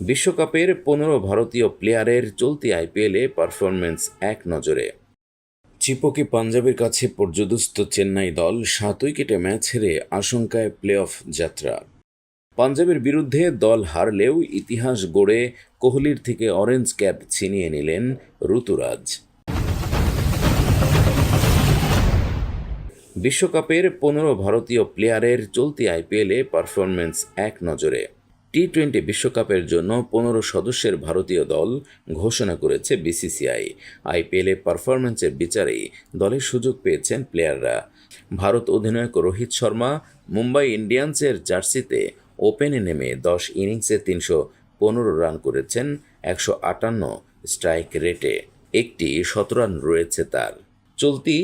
বিশ্বকাপের পনেরো ভারতীয় প্লেয়ারের চলতি আইপিএলে পারফরম্যান্স এক নজরে। চিপকি পাঞ্জাবের কাছে পর্যদস্ত চেন্নাই দল সাত উইকেটে ম্যাচ হেরে আশঙ্কায় প্লে অফ যাত্রা। পাঞ্জাবের বিরুদ্ধে দল হারলেও ইতিহাস গড়ে কোহলির থেকে অরেঞ্জ ক্যাপ ছিনিয়ে নিলেন ঋতুরাজ। বিশ্বকাপের পনেরো ভারতীয় প্লেয়ারের চলতি আইপিএলে পারফরম্যান্স এক নজরে। টি টোয়েন্টি বিশ্বকাপের জন্য পনেরো সদস্যের ভারতীয় দল ঘোষণা করেছে বিসিসিআই আইপিএলে পারফরম্যান্সের বিচারেই দলের সুযোগ পেয়েছেন প্লেয়াররা ভারত অধিনায়ক রোহিত শর্মা মুম্বাই ইন্ডিয়ান্সের জার্সিতে ওপেনে নেমে দশ ইনিংসে তিনশো পনেরো রান করেছেন, একশো আটান্ন স্ট্রাইক রেটে একটি শতরান রয়েছে তার। চলতি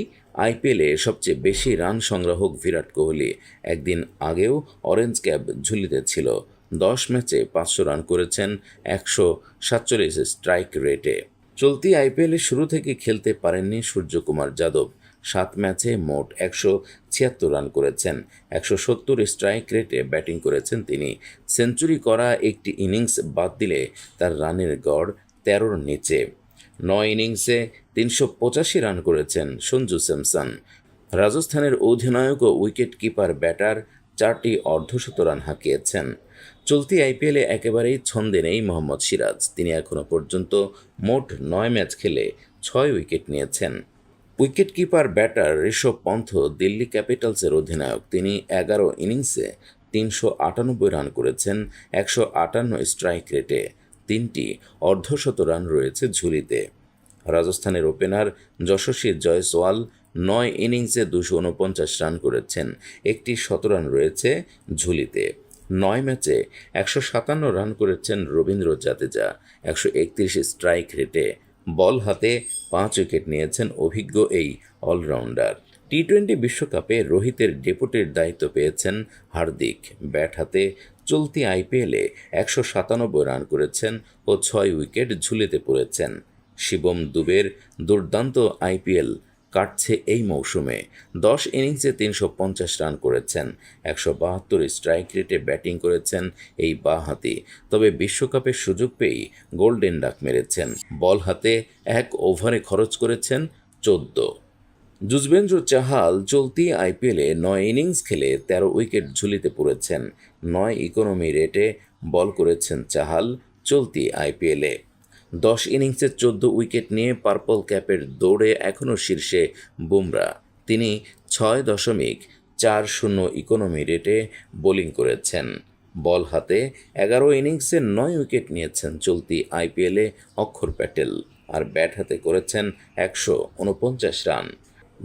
আইপিএলে সবচেয়ে বেশি রান সংগ্রাহক বিরাট কোহলি একদিন আগেও অরেঞ্জ ক্যাপ ঝুলিতে ছিল। দশ ম্যাচে পাঁচশো রান করেছেন একশো সাতচল্লিশ স্ট্রাইক রেটে। চলতি আইপিএলে শুরু থেকে খেলতে পারেননি সূর্যকুমার যাদব। সাত ম্যাচে মোট একশো ছিয়াত্তর রান করেছেন। একশো সত্তর স্ট্রাইক রেটে ব্যাটিং করেছেন তিনি। সেঞ্চুরি করা একটি ইনিংস বাদ দিলে তার রানের গড় তেরোর নিচে। নয় ইনিংসে তিনশো পঁচাশি রান করেছেন সঞ্জু স্যামসন। রাজস্থানের অধিনায়ক ও উইকেট কিপার ব্যাটার চারটি অর্ধশত রান হাঁকিয়েছেন। চলতি আইপিএলে একেবারেই ছন্দে নেই মোহাম্মদ সিরাজ। তিনি এখনও পর্যন্ত মোট নয় ম্যাচ খেলে ছয় উইকেট নিয়েছেন। Wicket keeper, batter Rishabh Pant, Delhi ক্যাপিটালসের অধিনায়ক। তিনি এগারো ইনিংসে তিনশো আটানব্বই রান করেছেন, একশো আটান্ন স্ট্রাইক রেটে। তিনটি অর্ধশত রান রয়েছে ঝুলিতে। রাজস্থানের ওপেনার যশস্বী জয়সওয়াল নয় ইনিংসে দুশো উনপঞ্চাশ রান করেছেন, একটি শতরান রয়েছে ঝুলিতে। নয় ম্যাচে একশো সাতান্ন রান করেছেন রবীন্দ্র জাদেজা। একশো একত্রিশ স্ট্রাইক রেটে বল হাতে পাঁচ উইকেট নিয়েছেন অভিজ্ঞ এই অলরাউন্ডার। টি টোয়েন্টি বিশ্বকাপে রোহিতের ডেপুটির দায়িত্ব পেয়েছেন হার্দিক। ব্যাট হাতে চলতি আইপিএলে একশো সাতানব্বই রান করেছেন ও ছয় উইকেট ঝুলিতে পড়েছেন। শিবম দুবের দুর্দান্ত আইপিএল কাটছে এই মৌসুমে। দশ ইনিংসে তিনশো পঞ্চাশ রান করেছেন, একশো বাহাত্তর স্ট্রাইক রেটে ব্যাটিং করেছেন এই বাঁহাতি তবে বিশ্বকাপের সুযোগ পেয়েই গোল্ডেন ডাক মেরেছেন। বল হাতে এক ওভারে খরচ করেছেন চোদ্দ। যুজবেন্দ্র চাহাল চলতি আইপিএলে নয় ইনিংস খেলে তেরো উইকেট ঝুলিতে পড়েছেন নয় ইকোনমি রেটে বল করেছেন চাহাল চলতি আইপিএলে। দশ ইনিংসে চোদ্দ উইকেট নিয়ে পার্পল ক্যাপের দৌড়ে এখনও শীর্ষে বুমরা। তিনি ছয় দশমিক চার শূন্য ইকোনমি রেটে বোলিং করেছেন। বল হাতে এগারো ইনিংসে নয় উইকেট নিয়েছেন চলতি আইপিএলে অক্ষর প্যাটেল আর ব্যাট হাতে করেছেন একশো উনপঞ্চাশ রান।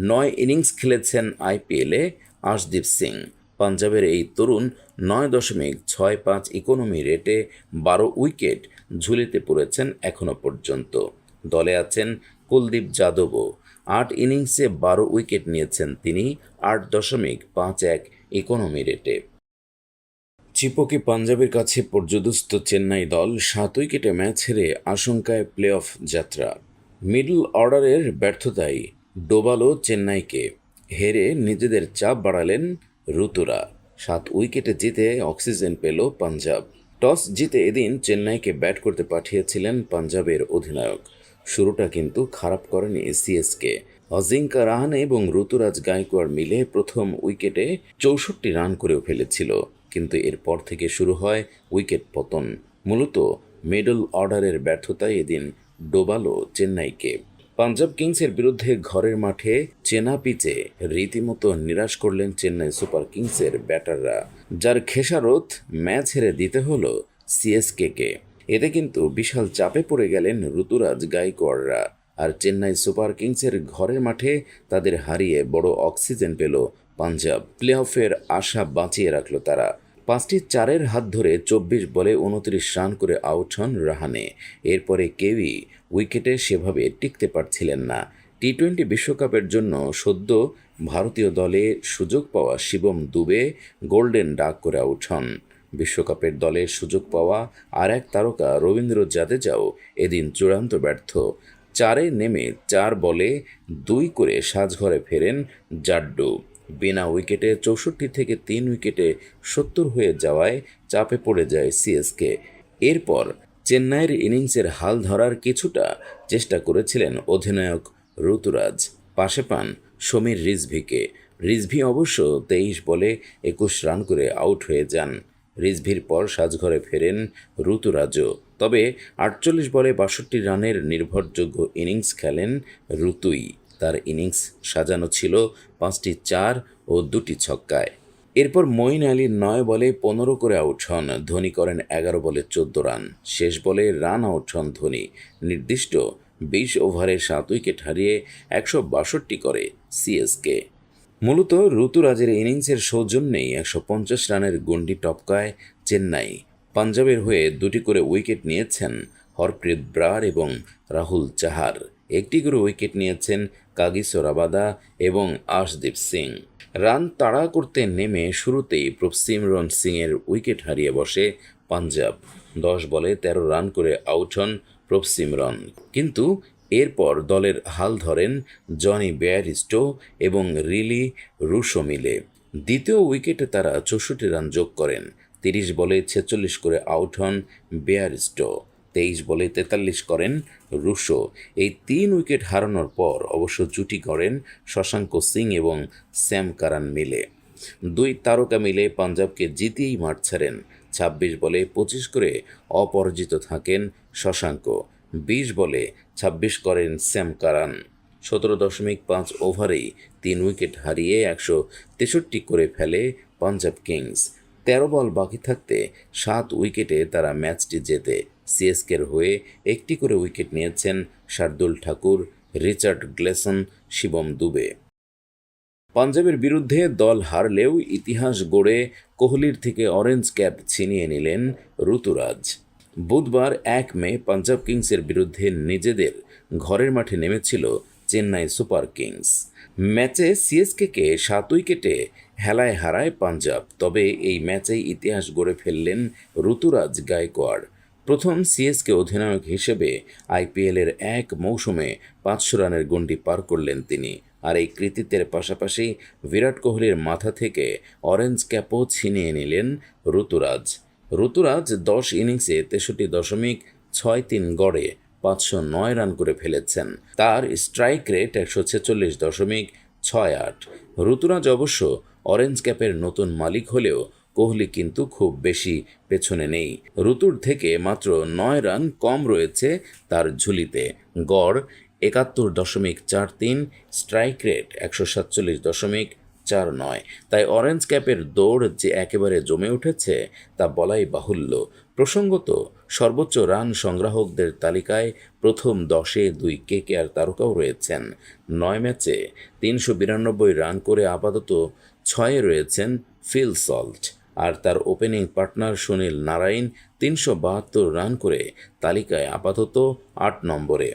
নয় ইনিংস খেলেছেন আইপিএলে আশদীপ সিং। পাঞ্জাবের এই তরুণ নয় দশমিক ছয় পাঁচ ইকোনমি রেটে বারো উইকেট ঝুলিতে পড়েছেন এখনও পর্যন্ত। দলে আছেন কুলদীপ যাদবও। আট ইনিংসে বারো উইকেট নিয়েছেন তিনি, আট দশমিক পাঁচ এক ইকোনমি রেটে। চিপকি পাঞ্জাবের কাছে পর্যদস্ত চেন্নাই দল, সাত উইকেটে ম্যাচ হেরে আশঙ্কায় প্লে অফ যাত্রা। মিডল অর্ডারের ব্যর্থতায় ডোবালো চেন্নাইকে। হেরে নিজেদের চাপ বাড়ালেন ঋতুরা। সাত উইকেটে জিতে অক্সিজেন পেল পাঞ্জাব। টস জিতে এদিন চেন্নাইকে ব্যাট করতে পাঠিয়েছিলেন পাঞ্জাবের অধিনায়ক। শুরুটা কিন্তু খারাপ করেনি সিএসকে। অজিঙ্কা রাহানে এবং ঋতুরাজ গায়কোয়াড় মিলে প্রথম উইকেটে চৌষট্টি রান করেও ফেলেছিল, কিন্তু এরপর থেকে শুরু হয় উইকেট পতন। মূলত মিডল অর্ডারের ব্যর্থতায় এদিন ডোবালো চেন্নাইকে। পাঞ্জাব কিংসের বিরুদ্ধে ঘরের মাঠে চেনা পিচে রীতিমতো নিরাশ করলেন চেন্নাই সুপার কিংসের ব্যাটাররা, যার খেসারত ম্যাচ হেরে দিতে হলো সিএসকেকে। এতে কিন্তু বিশাল চাপে পড়ে গেলেন ঋতুরাজ গাইকোয়াড়রা আর চেন্নাই সুপার কিংসের ঘরের মাঠে তাদের হারিয়ে বড় অক্সিজেন পেল পাঞ্জাব। প্লে অফের আশা বাঁচিয়ে রাখল তারা। পাঁচটি চারের হাত ধরে চব্বিশ বলে উনত্রিশ রান করে আউট হন রাহানে। এরপরে কেউই উইকেটে সেভাবে টিকতে পারছিলেন না। টি টোয়েন্টি বিশ্বকাপের জন্য সদ্য ভারতীয় দলে সুযোগ পাওয়া শিবম দুবে গোল্ডেন ডাক করে আউট হন। বিশ্বকাপের দলে সুযোগ পাওয়া আর এক তারকা রবীন্দ্র জাদেজাও এদিন চূড়ান্ত ব্যর্থ। চারে নেমে চার বলে দুই করে সাজঘরে ফেরেন জাড্ডু। বিনা উইকেটে চৌষট্টি থেকে তিন উইকেটে সত্তর হয়ে যাওয়ায় চাপে পড়ে যায় সিএসকে। এরপর চেন্নাইয়ের ইনিংসের হাল ধরার কিছুটা চেষ্টা করেছিলেন অধিনায়ক ঋতুরাজ। পাশে পান সমীর রিজভিকে। রিজভি অবশ্য তেইশ বলে একুশ রান করে আউট হয়ে যান। রিজভির পর সাজঘরে ফেরেন ঋতুরাজও। তবে আটচল্লিশ বলে বাষট্টি রানের নির্ভরযোগ্য ইনিংস খেলেন ঋতুই। তার ইনিংস সাজানো ছিল পাঁচটি চার ও দুটি ছক্কায়। এরপর মঈন আলীর নয় বলে পনেরো করে আউট হন। ধোনি করেন এগারো বলে চোদ্দ রান। শেষ বলে রান আউট হন ধোনি। নির্দিষ্ট বিশ ওভারে সাত উইকেট হারিয়ে একশো বাষট্টি করে সিএসকে। মূলত ঋতুরাজের ইনিংসের সৌজন্যেই একশো পঞ্চাশ রানের গন্ডি টপকায় চেন্নাই। পাঞ্জাবের হয়ে দুটি করে উইকেট নিয়েছেন হরপ্রীত ব্রার এবং রাহুল চাহার। একটি করে উইকেট নিয়েছেন কাগিসো রাবাদা এবং আশদীপ সিং। রান তাড়া করতে নেমে শুরুতেই প্রভসিমরন সিংয়ের উইকেট হারিয়ে বসে পাঞ্জাব। দশ বলে তেরো রান করে আউট হন প্রভসিমরন কিন্তু এরপর দলের হাল ধরেন জনি বেয়ারিস্টো এবং রিলি রুশো মিলে দ্বিতীয় উইকেটে তারা চৌষট্টি রান যোগ করেন। তিরিশ বলে ছেচল্লিশ করে আউট হন বেয়ারিস্টো। তেইশ বলে তেতাল্লিশ করেন রুশো। এই তিন উইকেট হারানোর পর অবশ্য জুটি করেন শশাঙ্ক সিং এবং স্যাম কারান মিলে। দুই তারকা মিলে পাঞ্জাবকে জিতিয়েই মাঠ ছাড়েন। ছাব্বিশ বলে পঁচিশ করে অপরাজিত থাকেন শশাঙ্ক। বিশ বলে ছাব্বিশ করেন স্যাম কারান। সতেরো দশমিক পাঁচ ওভারেই তিন উইকেট হারিয়ে একশো তেষট্টি করে ফেলে পাঞ্জাব কিংস। তেরো বল বাকি থাকতে সাত উইকেটে তারা ম্যাচটি জেতে সিএসকের হয়ে একটি করে উইকেট নিয়েছেন শার্দুল ঠাকুর, রিচার্ড গ্লেসন, শিবম দুবে। পাঞ্জাবের বিরুদ্ধে দল হারলেও ইতিহাস গড়ে কোহলির থেকে অরেঞ্জ ক্যাপ ছিনিয়ে নিলেন ঋতুরাজ। বুধবার এক মে পাঞ্জাব কিংসের বিরুদ্ধে নিজেদের ঘরের মাঠে নেমেছিল চেন্নাই সুপার কিংস। ম্যাচে সিএসকেকে সাত উইকেটে হেলায় হারায় পাঞ্জাব, তবে এই ম্যাচেই ইতিহাস গড়ে ফেললেন ঋতুরাজ গায়কোয়াড়। প্রথম সিএসকে অধিনায়ক হিসেবে আইপিএলের এক মৌসুমে পাঁচশো রানের গণ্ডি পার করলেন তিনি। আর এই কৃতিত্বের পাশাপাশি বিরাট কোহলির মাথা থেকে অরেঞ্জ ক্যাপও ছিনিয়ে নিলেন ঋতুরাজ। ঋতুরাজ দশ ইনিংসে তেষট্টি দশমিক ছয় তিন গড়ে পাঁচশো নয় রান করে ফেলেছেন। তার স্ট্রাইক রেট একশো ছেচল্লিশ দশমিক ছয় আট। ঋতুরাজ অবশ্য অরেঞ্জ ক্যাপের নতুন মালিক হলেও কোহলি কিন্তু খুব বেশি পেছনে নেই। ঋতুর থেকে মাত্র নয় রান কম রয়েছে তার ঝুলিতে। গড় একাত্তর দশমিক চার তিন, স্ট্রাইক রেট একশো সাতচল্লিশ দশমিক চার নয়। তাই অরেঞ্জ ক্যাপের দৌড় যে একেবারে জমে উঠেছে, তা বলাই বাহুল্য। প্রসঙ্গত, সর্বোচ্চ রান সংগ্রাহকদের তালিকায় প্রথম দশে দুই কে কে আর তারকাও রয়েছেন। নয় ম্যাচে তিনশো বিরানব্বই রান করে আপাতত ছয়ে রয়েছেন ফিল সল্ট। আর তার ওপেনিং পার্টনার সুনীল নারায়ণ তিনশো বাহাত্তর রান করে তালিকায় আপাতত আট নম্বরে।